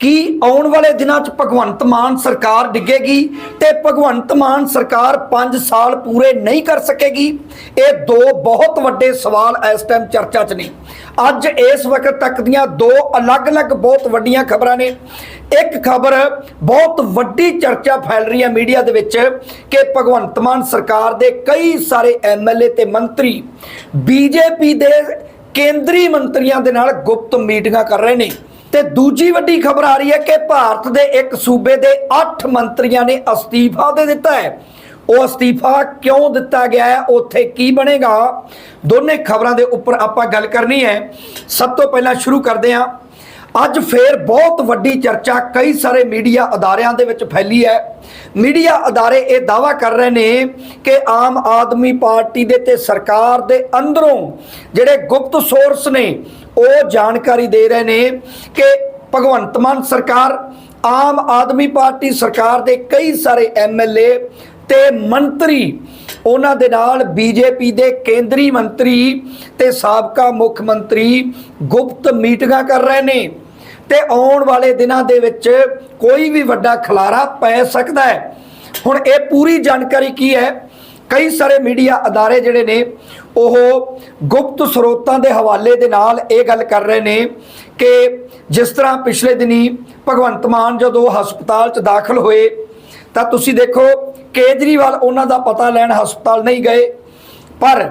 ਕੀ ਆਉਣ ਵਾਲੇ ਦਿਨਾਂ 'ਚ ਭਗਵੰਤ ਮਾਨ ਸਰਕਾਰ ਡਿੱਗੇਗੀ ਤੇ ਭਗਵੰਤ ਮਾਨ ਸਰਕਾਰ 5 ਸਾਲ ਪੂਰੇ ਨਹੀਂ ਕਰ ਸਕੇਗੀ? ਇਹ ਦੋ ਬਹੁਤ ਵੱਡੇ ਸਵਾਲ ਇਸ ਟਾਈਮ ਚਰਚਾ 'ਚ ਨੇ। ਅੱਜ ਇਸ ਵਕਤ ਤੱਕ ਦੀਆਂ ਦੋ ਅਲੱਗ-ਅਲੱਗ ਬਹੁਤ ਵੱਡੀਆਂ ਖਬਰਾਂ ਨੇ। ਇੱਕ ਖਬਰ ਬਹੁਤ ਵੱਡੀ ਚਰਚਾ ਫੈਲ ਰਹੀ ਹੈ ਮੀਡੀਆ ਦੇ ਵਿੱਚ ਕਿ ਭਗਵੰਤ ਮਾਨ ਸਰਕਾਰ ਦੇ ਕਈ ਸਾਰੇ ਐਮਐਲਏ ਤੇ ਮੰਤਰੀ ਬੀਜੇਪੀ ਦੇ ਕੇਂਦਰੀ ਮੰਤਰੀਆਂ ਦੇ ਨਾਲ ਗੁਪਤ ਮੀਟਿੰਗਾਂ ਕਰ ਰਹੇ ਨੇ। ਤੇ ਦੂਜੀ ਵੱਡੀ ਖਬਰ ਆ ਰਹੀ ਹੈ ਕਿ ਭਾਰਤ ਦੇ ਇੱਕ ਸੂਬੇ ਦੇ 8 ਮੰਤਰੀਆਂ ਨੇ ਅਸਤੀਫਾ ਦੇ ਦਿੱਤਾ ਹੈ। ਉਹ ਅਸਤੀਫਾ ਕਿਉਂ ਦਿੱਤਾ ਗਿਆ ਹੈ? ਉੱਥੇ ਕੀ ਬਣੇਗਾ? ਦੋਨੇ ਖਬਰਾਂ ਦੇ ਉੱਪਰ ਆਪਾਂ ਗੱਲ ਕਰਨੀ ਹੈ। ਸਭ ਤੋਂ ਪਹਿਲਾਂ ਸ਼ੁਰੂ ਕਰਦੇ ਹਾਂ। ਅੱਜ ਫੇਰ ਬਹੁਤ ਵੱਡੀ ਚਰਚਾ ਕਈ ਸਾਰੇ ਮੀਡੀਆ ਅਦਾਰਿਆਂ ਦੇ ਵਿੱਚ ਫੈਲੀ ਹੈ। ਮੀਡੀਆ ਅਦਾਰੇ ਇਹ ਦਾਵਾ ਕਰ ਰਹੇ ਨੇ ਕਿ ਆਮ ਆਦਮੀ ਪਾਰਟੀ ਦੇ ਤੇ ਸਰਕਾਰ ਦੇ ਅੰਦਰੋਂ ਜਿਹੜੇ ਗੁਪਤ ਸੋਰਸ ਨੇ, ਉਹ ਜਾਣਕਾਰੀ ਦੇ ਰਹੇ ਨੇ ਕਿ ਭਗਵੰਤ ਮਾਨ ਸਰਕਾਰ, ਆਮ ਆਦਮੀ ਪਾਰਟੀ ਸਰਕਾਰ ਦੇ ਕਈ ਸਾਰੇ ਐਮਐਲਏ ਤੇ ਮੰਤਰੀ, ਉਹਨਾਂ ਦੇ ਨਾਲ ਬੀਜੇਪੀ ਦੇ ਕੇਂਦਰੀ ਮੰਤਰੀ ਤੇ ਸਾਬਕਾ ਮੁੱਖ ਮੰਤਰੀ ਗੁਪਤ ਮੀਟਿੰਗਾਂ ਕਰ ਰਹੇ ਨੇ। ਤੇ ਆਉਣ ਵਾਲੇ ਦਿਨਾਂ ਦੇ ਵਿੱਚ ਕੋਈ ਵੀ ਵੱਡਾ ਖਲਾਰਾ ਪੈ ਸਕਦਾ ਹੈ। ਹੁਣ ਇਹ ਪੂਰੀ ਜਾਣਕਾਰੀ ਕੀ ਹੈ? ਕਈ ਸਾਰੇ ਮੀਡੀਆ ਅਦਾਰੇ ਜਿਹੜੇ ਨੇ, ਉਹ ਗੁਪਤ ਸਰੋਤਾਂ ਦੇ ਹਵਾਲੇ ਦੇ ਨਾਲ ਇਹ ਗੱਲ ਕਰ ਰਹੇ ਨੇ ਕਿ ਜਿਸ ਤਰ੍ਹਾਂ ਪਿਛਲੇ ਦਿਨੀ ਭਗਵੰਤ ਮਾਨ ਜਦੋਂ ਹਸਪਤਾਲ 'ਚ ਦਾਖਲ ਹੋਏ, ਤਾਂ ਤੁਸੀਂ ਦੇਖੋ ਕੇਜਰੀਵਾਲ ਉਹਨਾਂ ਦਾ ਪਤਾ ਲੈਣ ਹਸਪਤਾਲ ਨਹੀਂ ਗਏ। ਪਰ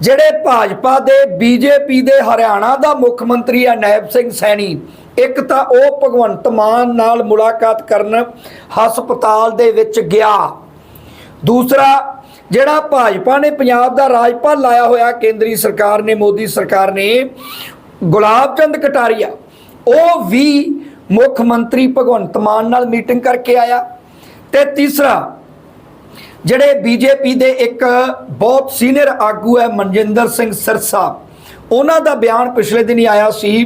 ਜਿਹੜੇ ਭਾਜਪਾ ਦੇ, ਬੀਜੇਪੀ ਦੇ, ਹਰਿਆਣਾ ਦਾ ਮੁੱਖ ਮੰਤਰੀ ਆ ਨੈਬ ਸਿੰਘ ਸੈਣੀ ਇੱਕ ਤਾਂ ਉਹ ਭਗਵੰਤ ਮਾਨ ਨਾਲ ਮੁਲਾਕਾਤ ਕਰਨ ਹਸਪਤਾਲ ਦੇ ਵਿੱਚ ਗਿਆ। ਦੂਸਰਾ, ਜਿਹੜਾ ਭਾਜਪਾ ਨੇ ਪੰਜਾਬ ਦਾ ਰਾਜਪਾਲ ਲਾਇਆ ਹੋਇਆ, ਕੇਂਦਰੀ ਸਰਕਾਰ ਨੇ, ਮੋਦੀ ਸਰਕਾਰ ਨੇ ਗੁਲਾਬ ਚੰਦ ਕਟਾਰੀਆ, ਉਹ ਵੀ ਮੁੱਖ ਮੰਤਰੀ ਭਗਵੰਤ ਮਾਨ ਨਾਲ ਮੀਟਿੰਗ ਕਰਕੇ ਆਇਆ। ਤੇ ਤੀਸਰਾ, ਜਿਹੜੇ ਬੀਜੇਪੀ ਦੇ ਇੱਕ ਬਹੁਤ ਸੀਨੀਅਰ ਆਗੂ ਹੈ ਮਨਜਿੰਦਰ ਸਿੰਘ ਸਿਰਸਾ ਉਹਨਾਂ ਦਾ ਬਿਆਨ ਪਿਛਲੇ ਦਿਨ ਹੀ ਆਇਆ ਸੀ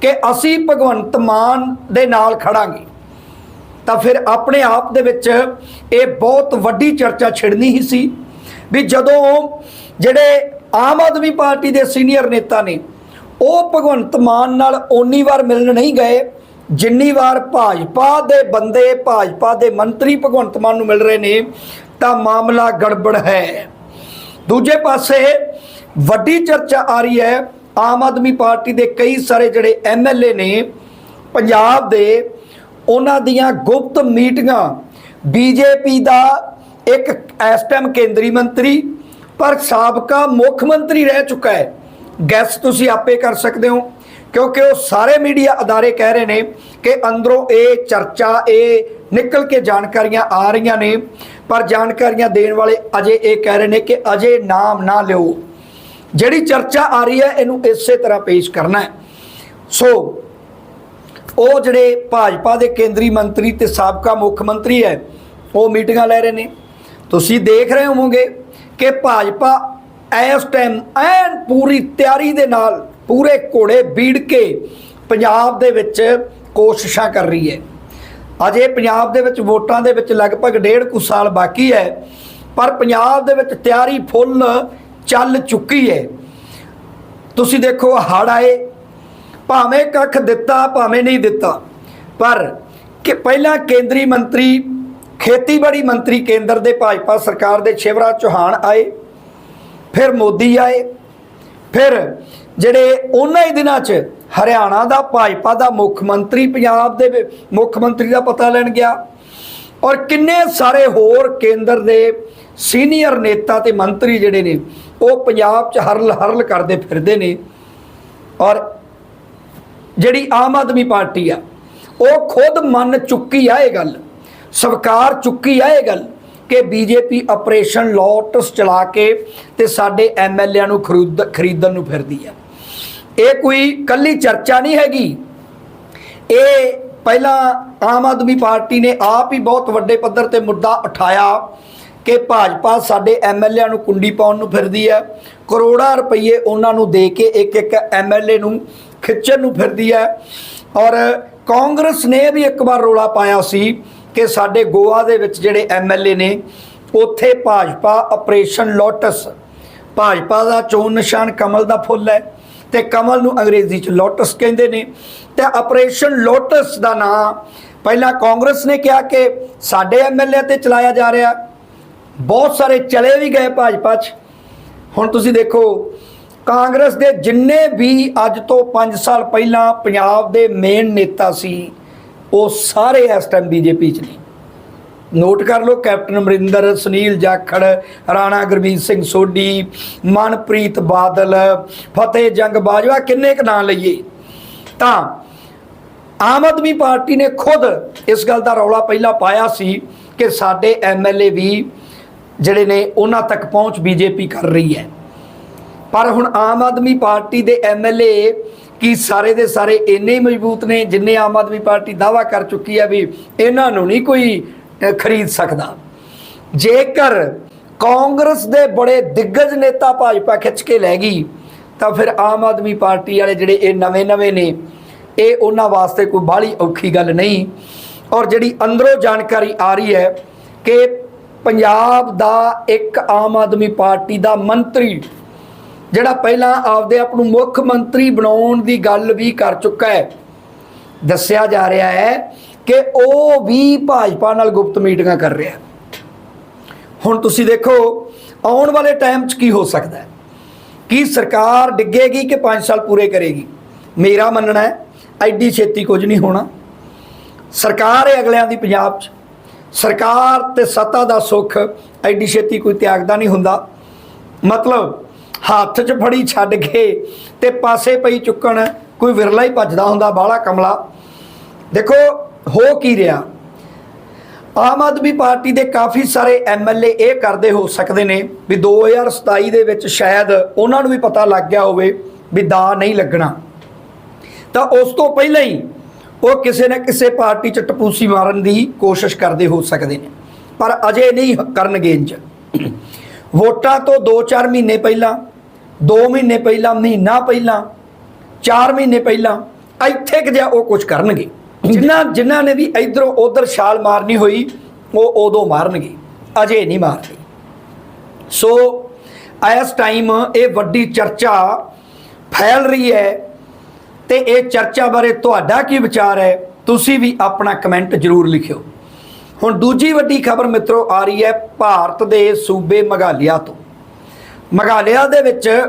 ਕਿ ਅਸੀਂ ਭਗਵੰਤ ਮਾਨ ਦੇ ਨਾਲ ਖੜਾਂਗੇ। ਤਾਂ ਫਿਰ ਆਪਣੇ ਆਪ ਦੇ ਵਿੱਚ ਇਹ ਬਹੁਤ ਵੱਡੀ ਚਰਚਾ ਛਿੜਨੀ ਹੀ ਸੀ ਵੀ ਜਦੋਂ ਜਿਹੜੇ ਆਮ ਆਦਮੀ ਪਾਰਟੀ ਦੇ ਸੀਨੀਅਰ ਨੇਤਾ ਨੇ, ਉਹ ਭਗਵੰਤ ਮਾਨ ਨਾਲ ਓਨੀ ਵਾਰ ਮਿਲਣ ਨਹੀਂ ਗਏ, ਜਿੰਨੀ ਵਾਰ ਭਾਜਪਾ ਦੇ ਬੰਦੇ, ਭਾਜਪਾ ਦੇ ਮੰਤਰੀ ਭਗਵੰਤ ਮਾਨ ਨੂੰ ਮਿਲ ਰਹੇ ਨੇ, ਤਾਂ ਮਾਮਲਾ ਗੜਬੜ ਹੈ। ਦੂਜੇ ਪਾਸੇ ਵੱਡੀ ਚਰਚਾ ਆ ਰਹੀ ਹੈ। ਆਮ ਆਦਮੀ ਪਾਰਟੀ ਦੇ ਕਈ ਸਾਰੇ ਜਿਹੜੇ ਐਮਐਲਏ ਨੇ, ਪੰਜਾਬ ਦੇ, ਉਹਨਾਂ ਦੀਆਂ ਗੁਪਤ ਮੀਟਿੰਗਾਂ ਬੀਜੇਪੀ ਦਾ ਇੱਕ ਇਸ ਟਾਈਮ ਕੇਂਦਰੀ ਮੰਤਰੀ, ਪਰ ਸਾਬਕਾ ਮੁੱਖ ਮੰਤਰੀ ਰਹਿ ਚੁੱਕਾ ਹੈ। ਗੈਸ ਤੁਸੀਂ ਆਪੇ ਕਰ ਸਕਦੇ ਹੋ, ਕਿਉਂਕਿ ਉਹ ਸਾਰੇ ਮੀਡੀਆ ਅਦਾਰੇ ਕਹਿ ਰਹੇ ਨੇ ਕਿ ਅੰਦਰੋਂ ਇਹ ਚਰਚਾ, ਇਹ ਨਿਕਲ ਕੇ ਜਾਣਕਾਰੀਆਂ ਆ ਰਹੀਆਂ ਨੇ, ਪਰ ਜਾਣਕਾਰੀਆਂ ਦੇਣ ਵਾਲੇ ਅਜੇ ਇਹ ਕਹਿ ਰਹੇ ਨੇ ਕਿ ਅਜੇ ਨਾਮ ਨਾ ਲਿਓ। ਜਿਹੜੀ ਚਰਚਾ ਆ ਰਹੀ ਹੈ, ਇਹਨੂੰ ਇਸੇ ਤਰ੍ਹਾਂ ਪੇਸ਼ ਕਰਨਾ ਹੈ। ਸੋ, ਉਹ ਜਿਹੜੇ ਭਾਜਪਾ ਦੇ ਕੇਂਦਰੀ ਮੰਤਰੀ ਤੇ ਸਾਬਕਾ ਮੁੱਖ ਮੰਤਰੀ ਹੈ, ਉਹ ਮੀਟਿੰਗਾਂ ਲੈ ਰਹੇ ਨੇ। ਤੁਸੀਂ ਦੇਖ ਰਹੇ ਹੋਵੋਗੇ ਕਿ ਭਾਜਪਾ ਇਸ ਟਾਈਮ ਐਨ ਪੂਰੀ ਤਿਆਰੀ ਦੇ ਨਾਲ, ਪੂਰੇ ਘੋੜੇ ਬੀੜ ਕੇ ਪੰਜਾਬ ਦੇ ਵਿੱਚ ਕੋਸ਼ਿਸ਼ਾਂ ਕਰ ਰਹੀ ਹੈ। ਅਜੇ ਪੰਜਾਬ ਦੇ ਵਿੱਚ ਵੋਟਾਂ ਦੇ ਵਿੱਚ ਲਗਭਗ ਡੇਢ ਕੁ ਸਾਲ ਬਾਕੀ ਹੈ, ਪਰ ਪੰਜਾਬ ਦੇ ਵਿੱਚ ਤਿਆਰੀ ਫੁੱਲ ਚੱਲ ਚੁੱਕੀ ਹੈ ਤੁਸੀਂ ਦੇਖੋ ਹੜ ਆਏ। ਭਾਵੇਂ ਕੱਖ ਦਿੱਤਾ, ਭਾਵੇਂ ਨਹੀਂ ਦਿੱਤਾ। ਪਰ ਕਿ ਪਹਿਲਾਂ ਕੇਂਦਰੀ ਮੰਤਰੀ, ਖੇਤੀਬਾੜੀ ਮੰਤਰੀ ਕੇਂਦਰ ਦੇ ਭਾਜਪਾ ਸਰਕਾਰ ਦੇ ਸ਼ਿਵਰਾਜ ਚੌਹਾਨ ਆਏ, ਫਿਰ ਮੋਦੀ ਆਏ, ਫਿਰ ਜਿਹੜੇ ਉਹਨਾਂ ਹੀ ਦਿਨਾਂ 'ਚ ਹਰਿਆਣਾ ਦਾ, ਭਾਜਪਾ ਦਾ ਮੁੱਖ ਮੰਤਰੀ, ਪੰਜਾਬ ਦੇ ਮੁੱਖ ਮੰਤਰੀ ਦਾ ਪਤਾ ਲੈਣ ਗਿਆ। ਔਰ ਕਿੰਨੇ ਸਾਰੇ ਹੋਰ ਕੇਂਦਰ ਦੇ ਸੀਨੀਅਰ ਨੇਤਾ ਤੇ ਮੰਤਰੀ ਜਿਹੜੇ ਨੇ ਉਹ ਪੰਜਾਬ 'ਚ ਹਰਲ ਹਰਲ ਕਰਦੇ ਫਿਰਦੇ ਨੇ ਔਰ ਜਿਹੜੀ ਆਮ ਆਦਮੀ ਪਾਰਟੀ ਆ, ਉਹ ਖੁਦ ਮੰਨ ਚੁੱਕੀ ਆ ਇਹ ਗੱਲ, ਸਵਕਾਰ ਚੁੱਕੀ ਆ ਇਹ ਗੱਲ ਕਿ ਬੀਜੇਪੀ ਆਪਰੇਸ਼ਨ ਲੋਟਸ ਚਲਾ ਕੇ ਤੇ ਸਾਡੇ ਐਮਐਲਏ ਨੂੰ ਖਰੀਦ, ਖਰੀਦਣ ਨੂੰ ਫਿਰਦੀ ਆ। ਇਹ ਕੋਈ ਕੱਲੀ ਚਰਚਾ ਨਹੀਂ ਹੈਗੀ। ਇਹ ਪਹਿਲਾਂ ਆਮ ਆਦਮੀ ਪਾਰਟੀ ਨੇ ਆਪ ਹੀ ਬਹੁਤ ਵੱਡੇ ਪੱਧਰ ਤੇ ਮੁੱਦਾ ਉਠਾਇਆ। ਕਿ ਭਾਜਪਾ ਸਾਡੇ ਐਮਐਲਏ ਨੂੰ ਕੁੰਡੀ ਪਾਉਣ ਨੂੰ ਫਿਰਦੀ ਹੈ। ਕਰੋੜਾਂ ਰੁਪਏ ਉਹਨਾਂ ਨੂੰ ਦੇ ਕੇ ਇੱਕ ਇੱਕ ਐਮਐਲਏ ਨੂੰ ਖਿੱਚਣ ਨੂੰ ਫਿਰਦੀ ਹੈ। ਔਰ ਕਾਂਗਰਸ ਨੇ ਵੀ ਇੱਕ ਵਾਰ ਰੋਲਾ ਪਾਇਆ ਸੀ ਕਿ ਸਾਡੇ ਗੋਆ ਦੇ ਵਿੱਚ ਜਿਹੜੇ ਐਮਐਲਏ ਨੇ, ਉੱਥੇ ਭਾਜਪਾ ਆਪਰੇਸ਼ਨ ਲੋਟਸ, ਭਾਜਪਾ ਦਾ ਚੋਣ ਨਿਸ਼ਾਨ ਕਮਲ ਦਾ ਫੁੱਲ ਹੈ ਤੇ ਕਮਲ ਨੂੰ ਅੰਗਰੇਜ਼ੀ ਚ ਲੋਟਸ ਕਹਿੰਦੇ ਨੇ। ਤੇ ਆਪਰੇਸ਼ਨ ਲੋਟਸ ਦਾ ਨਾਂ ਪਹਿਲਾਂ ਕਾਂਗਰਸ ਨੇ ਕਿਹਾ ਕਿ ਸਾਡੇ ਐਮਐਲਏ ਤੇ ਚਲਾਇਆ ਜਾ ਰਿਹਾ। ਬਹੁਤ ਸਾਰੇ ਚਲੇ ਵੀ ਗਏ ਭਾਜਪਾ 'ਚ। ਹੁਣ ਤੁਸੀਂ ਦੇਖੋ, ਕਾਂਗਰਸ ਦੇ ਜਿੰਨੇ ਵੀ ਅੱਜ ਤੋਂ 5 ਸਾਲ ਪਹਿਲਾਂ ਪੰਜਾਬ ਦੇ ਮੇਨ ਨੇਤਾ ਸੀ, ਉਹ ਸਾਰੇ ਇਸ ਟਾਈਮ ਬੀਜੇਪੀ 'ਚ ਨੇ। ਨੋਟ ਕਰ ਲਓ, ਕੈਪਟਨ ਅਮਰਿੰਦਰ, ਸੁਨੀਲ ਜਾਖੜ, ਰਾਣਾ ਗੁਰਮੀਤ ਸਿੰਘ ਸੋਢੀ, ਮਨਪ੍ਰੀਤ ਬਾਦਲ, ਫਤਿਹ ਜੰਗ ਬਾਜਵਾ ਕਿੰਨੇ ਕ ਨਾਂ ਲਈਏ। ਤਾਂ ਆਮ ਆਦਮੀ ਪਾਰਟੀ ਨੇ ਖੁਦ ਇਸ ਗੱਲ ਦਾ ਰੌਲਾ ਪਹਿਲਾਂ ਪਾਇਆ ਸੀ ਕਿ ਸਾਡੇ ਐਮਐਲਏ ਵੀ ਜਿਹੜੇ ਨੇ ਉਹਨਾਂ ਤੱਕ ਪਹੁੰਚ ਬੀਜੇਪੀ ਕਰ ਰਹੀ ਹੈ। ਪਰ ਹੁਣ ਆਮ ਆਦਮੀ ਪਾਰਟੀ ਦੇ ਐਮਐਲਏ ਕੀ ਸਾਰੇ ਦੇ ਸਾਰੇ ਇੰਨੇ ਹੀ ਮਜ਼ਬੂਤ ਨੇ, ਜਿੰਨੇ ਆਮ ਆਦਮੀ ਪਾਰਟੀ ਦਾਵਾ ਕਰ ਚੁੱਕੀ ਹੈ ਵੀ ਇਹਨਾਂ ਨੂੰ ਨਹੀਂ ਕੋਈ ਖਰੀਦ ਸਕਦਾ। ਜੇਕਰ ਕਾਂਗਰਸ ਦੇ ਬੜੇ ਦਿੱਗਜ ਨੇਤਾ ਭਾਜਪਾ ਖਿੱਚ ਕੇ ਲੈ ਗਈ, ਤਾਂ ਫਿਰ ਆਮ ਆਦਮੀ ਪਾਰਟੀ ਵਾਲੇ ਜਿਹੜੇ ਇਹ ਨਵੇਂ-ਨਵੇਂ ਨੇ, ਇਹ ਉਹਨਾਂ ਵਾਸਤੇ ਕੋਈ ਬਾਹਲੀ ਔਖੀ ਗੱਲ ਨਹੀਂ। ਔਰ ਜਿਹੜੀ ਅੰਦਰੋਂ ਜਾਣਕਾਰੀ ਆ ਰਹੀ ਹੈ ਕਿ ਪੰਜਾਬ ਦਾ ਇੱਕ ਆਮ ਆਦਮੀ ਪਾਰਟੀ ਦਾ ਮੰਤਰੀ, ਜਿਹੜਾ ਪਹਿਲਾਂ ਆਪਦੇ ਆਪ ਨੂੰ ਮੁੱਖ ਮੰਤਰੀ ਬਣਾਉਣ ਦੀ ਗੱਲ ਵੀ ਕਰ ਚੁੱਕਾ ਹੈ। ਦੱਸਿਆ ਜਾ ਰਿਹਾ ਹੈ ਕਿ ਉਹ ਵੀ ਭਾਜਪਾ ਨਾਲ ਗੁਪਤ ਮੀਟਿੰਗਾਂ ਕਰ ਰਿਹਾ ਹੁਣ ਤੁਸੀਂ ਦੇਖੋ, ਆਉਣ ਵਾਲੇ ਟਾਈਮ 'ਚ ਕੀ ਹੋ ਸਕਦਾ ਹੈ? ਕੀ ਸਰਕਾਰ ਡਿੱਗੇਗੀ ਕਿ 5 ਸਾਲ ਪੂਰੇ ਕਰੇਗੀ? ਮੇਰਾ ਮੰਨਣਾ ਹੈ, ਐਡੀ ਛੇਤੀ ਕੁਝ ਨਹੀਂ ਹੋਣਾ। ਸਰਕਾਰ ਹੈ ਅਗਲਿਆਂ ਦੀ ਪੰਜਾਬ 'ਚ। ਸਰਕਾਰ ਤੇ ਸੱਤਾ ਦਾ ਸੁੱਖ ਐਡੀ ਛੇਤੀ ਕੋਈ ਤਿਆਗਦਾ ਨਹੀਂ ਹੁੰਦਾ। ਮਤਲਬ ਹੱਥ 'ਚ ਫੜੀ ਛੱਡ ਕੇ ਤੇ ਪਾਸੇ ਪਈ ਚੁੱਕਣ ਕੋਈ ਵਿਰਲਾ ਹੀ ਭੱਜਦਾ ਹੁੰਦਾ, ਬਾਹਲਾ ਕਮਲਾ। ਦੇਖੋ, ਹੋ ਕੀ ਰਿਹਾ? ਆਮ ਆਦਮੀ ਪਾਰਟੀ ਦੇ ਕਾਫੀ ਸਾਰੇ ਐਮਐਲਏ ਇਹ ਕਰਦੇ ਹੋ ਸਕਦੇ ਨੇ ਵੀ 2027 ਦੇ ਵਿੱਚ ਸ਼ਾਇਦ ਉਹਨਾਂ ਨੂੰ ਵੀ ਪਤਾ ਲੱਗ ਗਿਆ ਹੋਵੇ ਵੀ ਦਾ ਨਹੀਂ ਲੱਗਣਾ। ਤਾਂ ਉਸ ਤੋਂ ਪਹਿਲਾਂ ਹੀ ਉਹ ਕਿਸੇ ਨਾ ਕਿਸੇ ਪਾਰਟੀ 'ਚ ਟਪੂਸੀ ਮਾਰਨ ਦੀ ਕੋਸ਼ਿਸ਼ ਕਰਦੇ ਹੋ ਸਕਦੇ ਨੇ। ਪਰ ਅਜੇ ਨਹੀਂ ਕਰਨਗੇ ਇੰਜ ਵੋਟਾਂ ਤੋਂ 2-4 ਮਹੀਨੇ ਪਹਿਲਾਂ 2 ਮਹੀਨੇ ਪਹਿਲਾਂ, ਮਹੀਨਾ ਪਹਿਲਾਂ 4 ਮਹੀਨੇ ਪਹਿਲਾਂ ਇੱਥੇ ਕਿ ਜਿਹਾ ਉਹ ਕੁਝ ਕਰਨਗੇ। ਜਿਨ੍ਹਾਂ ਜਿਨ੍ਹਾਂ ਨੇ ਵੀ ਇਧਰੋਂ ਉਧਰ ਛਾਲ ਮਾਰਨੀ ਹੋਈ, ਉਹ ਉਦੋਂ ਮਾਰਨਗੇ। ਅਜੇ ਨਹੀਂ ਮਾਰਦੇ। ਸੋ, ਇਸ ਟਾਈਮ ਇਹ ਵੱਡੀ ਚਰਚਾ ਫੈਲ ਰਹੀ ਹੈ। ਤੇ ਇਹ ਚਰਚਾ ਬਾਰੇ ਤੁਹਾਡਾ ਕੀ ਵਿਚਾਰ ਹੈ? ਤੁਸੀਂ ਵੀ ਆਪਣਾ ਕਮੈਂਟ ਜ਼ਰੂਰ ਲਿਖਿਓ। ਹੁਣ ਦੂਜੀ ਵੱਡੀ ਖਬਰ ਮਿੱਤਰੋ ਆ ਰਹੀ ਹੈ ਭਾਰਤ ਦੇ ਸੂਬੇ ਮਗਾਲੀਆ ਤੋਂ। ਮਗਾਲੀਆ ਦੇ ਵਿੱਚ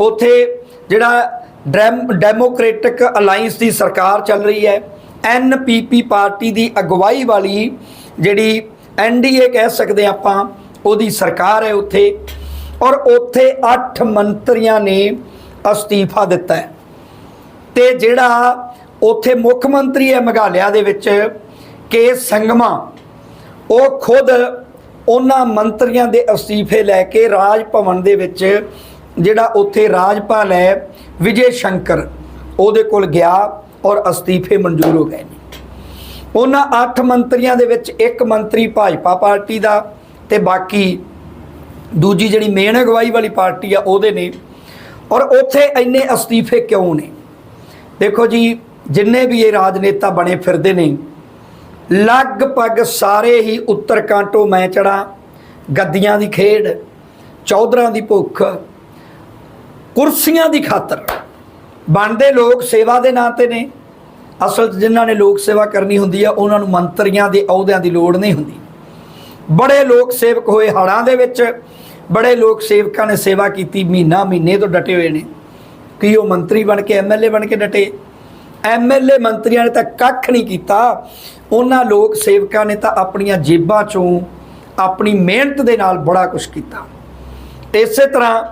ਉਥੇ ਜਿਹੜਾ ਡੈਮ- ਡੈਮੋਕ੍ਰੈਟਿਕ ਅਲਾਈਅੰਸ ਦੀ ਸਰਕਾਰ ਚੱਲ ਰਹੀ ਹੈ। ਐਨਪੀਪੀ ਪਾਰਟੀ ਦੀ ਅਗਵਾਈ ਵਾਲੀ ਜਿਹੜੀ ਐਨਡੀਏ ਕਹਿ ਸਕਦੇ ਆਪਾਂ, ਉਹਦੀ ਸਰਕਾਰ ਹੈ ਉੱਥੇ। ਔਰ ਉੱਥੇ 8 ਮੰਤਰੀਆਂ ਨੇ ਅਸਤੀਫਾ ਦਿੱਤਾ ਹੈ। ਤੇ ਜਿਹੜਾ ਉੱਥੇ ਮੁੱਖ ਮੰਤਰੀ ਹੈ ਮੇਘਾਲਿਆ ਦੇ ਵਿੱਚ, ਕੇ. ਸੰਗਮਾ, ਉਹ ਖੁਦ ਉਹਨਾਂ ਮੰਤਰੀਆਂ ਦੇ ਅਸਤੀਫੇ ਲੈ ਕੇ ਰਾਜ ਭਵਨ ਦੇ ਵਿੱਚ ਜਿਹੜਾ ਉੱਥੇ ਰਾਜਪਾਲ ਹੈ ਵਿਜੇ ਸ਼ੰਕਰ, ਉਹਦੇ ਕੋਲ ਗਿਆ ਔਰ ਅਸਤੀਫੇ ਮਨਜ਼ੂਰ ਹੋ ਗਏ ਨੇ। ਉਹਨਾਂ 8 ਮੰਤਰੀਆਂ ਦੇ ਵਿੱਚ ਇੱਕ ਮੰਤਰੀ ਭਾਜਪਾ ਪਾਰਟੀ ਦਾ ਤੇ ਬਾਕੀ ਦੂਜੀ ਜਿਹੜੀ ਮੇਨ ਅਗਵਾਈ ਵਾਲੀ ਪਾਰਟੀ ਆ ਉਹਦੇ ਨੇ। ਔਰ ਉੱਥੇ ਇੰਨੇ ਅਸਤੀਫੇ ਕਿਉਂ ਨੇ? ਦੇਖੋ ਜੀ, ਜਿੰਨੇ ਵੀ ਇਹ ਰਾਜਨੇਤਾ ਬਣੇ ਫਿਰਦੇ ਨੇ, ਲਗਭਗ ਸਾਰੇ ਹੀ ਉੱਤਰ ਕਾਂਟੋ ਮੈਂ ਚੜਾ ਗੱਦੀਆਂ ਦੀ ਖੇਡ, ਚੌਧਰਾਂ ਦੀ ਭੁੱਖ, ਕੁਰਸੀਆਂ ਦੀ ਖਾਤਰ। ਬਣਦੇ ਲੋਕ ਸੇਵਾ ਦੇ ਨਾਂ ਤੇ ਨੇ। ਅਸਲ 'ਚ ਜਿਨ੍ਹਾਂ ਨੇ ਲੋਕ ਸੇਵਾ ਕਰਨੀ ਹੁੰਦੀ ਆ, ਉਹਨਾਂ ਨੂੰ ਮੰਤਰੀਆਂ ਦੇ ਅਹੁਦਿਆਂ ਦੀ ਲੋੜ ਨਹੀਂ ਹੁੰਦੀ। ਬੜੇ ਲੋਕ ਸੇਵਕ ਹੋਏ ਹੜਾਂ ਦੇ ਵਿੱਚ, ਬੜੇ ਲੋਕ ਸੇਵਕਾਂ ਨੇ ਸੇਵਾ ਕੀਤੀ ਮਹੀਨਾ ਮਹੀਨੇ ਤੋਂ ਡਟੇ ਹੋਏ ਨੇ। ਕੀ ਉਹ ਮੰਤਰੀ ਬਣ ਕੇ ਐਮਐਲਏ ਬਣ ਕੇ ਡਟੇ? ਐਮਐਲਏ ਮੰਤਰੀਆਂ ਨੇ ਤਾਂ ਕੱਖ ਨਹੀਂ ਕੀਤਾ। ਉਹਨਾਂ ਲੋਕ ਸੇਵਕਾਂ ਨੇ ਤਾਂ ਆਪਣੀਆਂ ਜੇਬਾਂ ਚੋਂ ਆਪਣੀ ਮਿਹਨਤ ਦੇ ਨਾਲ ਬੜਾ ਕੁਝ ਕੀਤਾ। ਇਸੇ ਤਰ੍ਹਾਂ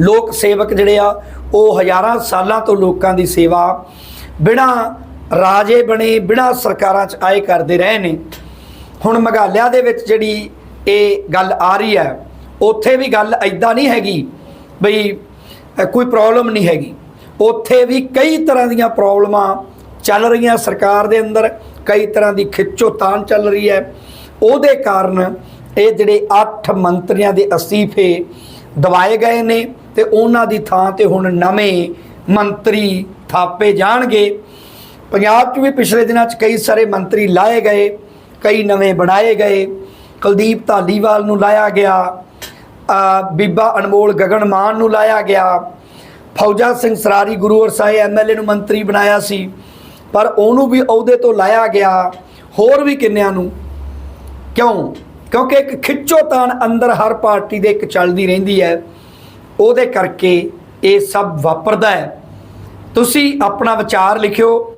ਲੋਕ ਸੇਵਕ ਜਿਹੜੇ ਆ, ਉਹ ਹਜ਼ਾਰਾਂ ਸਾਲਾਂ ਤੋਂ ਲੋਕਾਂ ਦੀ ਸੇਵਾ, ਬਿਨਾ ਰਾਜੇ ਬਣੇ, ਬਿਨਾ ਸਰਕਾਰਾਂ 'ਚ ਆਏ ਕਰਦੇ ਰਹੇ ਨੇ। ਹੁਣ ਮਗਾਲਿਆ ਦੇ ਵਿੱਚ ਜਿਹੜੀ ਇਹ ਗੱਲ ਆ ਰਹੀ ਹੈ, ਉੱਥੇ ਵੀ ਗੱਲ ਐਦਾਂ ਨਹੀਂ ਹੈਗੀ ਬਈ ਕੋਈ ਪ੍ਰੋਬਲਮ ਨਹੀਂ ਹੈਗੀ। ਉੱਥੇ ਵੀ ਕਈ ਤਰ੍ਹਾਂ ਦੀਆਂ ਪ੍ਰੋਬਲਮਾਂ ਚੱਲ ਰਹੀਆਂ ਸਰਕਾਰ ਦੇ ਅੰਦਰ, ਕਈ ਤਰ੍ਹਾਂ ਦੀ ਖਿੱਚੋ ਖਿੱਚੋਤਾਣ ਚੱਲ ਰਹੀ ਹੈ। ਉਹਦੇ ਕਾਰਨ ਇਹ ਜਿਹੜੇ 8 ਮੰਤਰੀਆਂ ਦੇ ਅਸਤੀਫੇ ਦਵਾਏ ਗਏ ਨੇ ਤੇ ਉਹਨਾਂ ਦੀ ਥਾਂ ਤੇ ਹੁਣ ਨਵੇਂ ਮੰਤਰੀ ਥਾਪੇ ਜਾਣਗੇ। ਪੰਜਾਬ 'ਚ ਵੀ ਪਿਛਲੇ ਦਿਨਾਂ 'ਚ ਕਈ ਸਾਰੇ ਮੰਤਰੀ ਲਾਏ ਗਏ, ਕਈ ਨਵੇਂ ਬਣਾਏ ਗਏ। ਕੁਲਦੀਪ ਧਾਲੀਵਾਲ ਨੂੰ ਲਾਇਆ ਗਿਆ। ਬੀਬਾ ਅਨਮੋਲ ਗਗਨ ਮਾਨ ਨੂੰ ਲਾਇਆ ਗਿਆ। ਫੌਜਾ ਸਿੰਘ ਸਰਾਰੀ ਗੁਰੂ ਅਰਸਾਏ ਐਮਐਲਏ ਨੂੰ ਮੰਤਰੀ ਬਣਾਇਆ ਸੀ, ਪਰ ਉਹਨੂੰ ਵੀ ਅਹੁਦੇ ਤੋਂ ਲਾਇਆ ਗਿਆ। ਹੋਰ ਵੀ ਕਿੰਨਿਆਂ ਨੂੰ? ਕਿਉਂ? ਕਿਉਂਕਿ ਇੱਕ ਖਿੱਚੋਤਾਣ ਅੰਦਰ ਹਰ ਪਾਰਟੀ ਦੇ ਇੱਕ ਚੱਲਦੀ ਰਹਿੰਦੀ ਹੈ। ਉਹਦੇ ਕਰਕੇ ਇਹ ਸਭ ਵਾਪਰਦਾ ਹੈ। ਤੁਸੀਂ ਆਪਣਾ ਵਿਚਾਰ ਲਿਖਿਓ।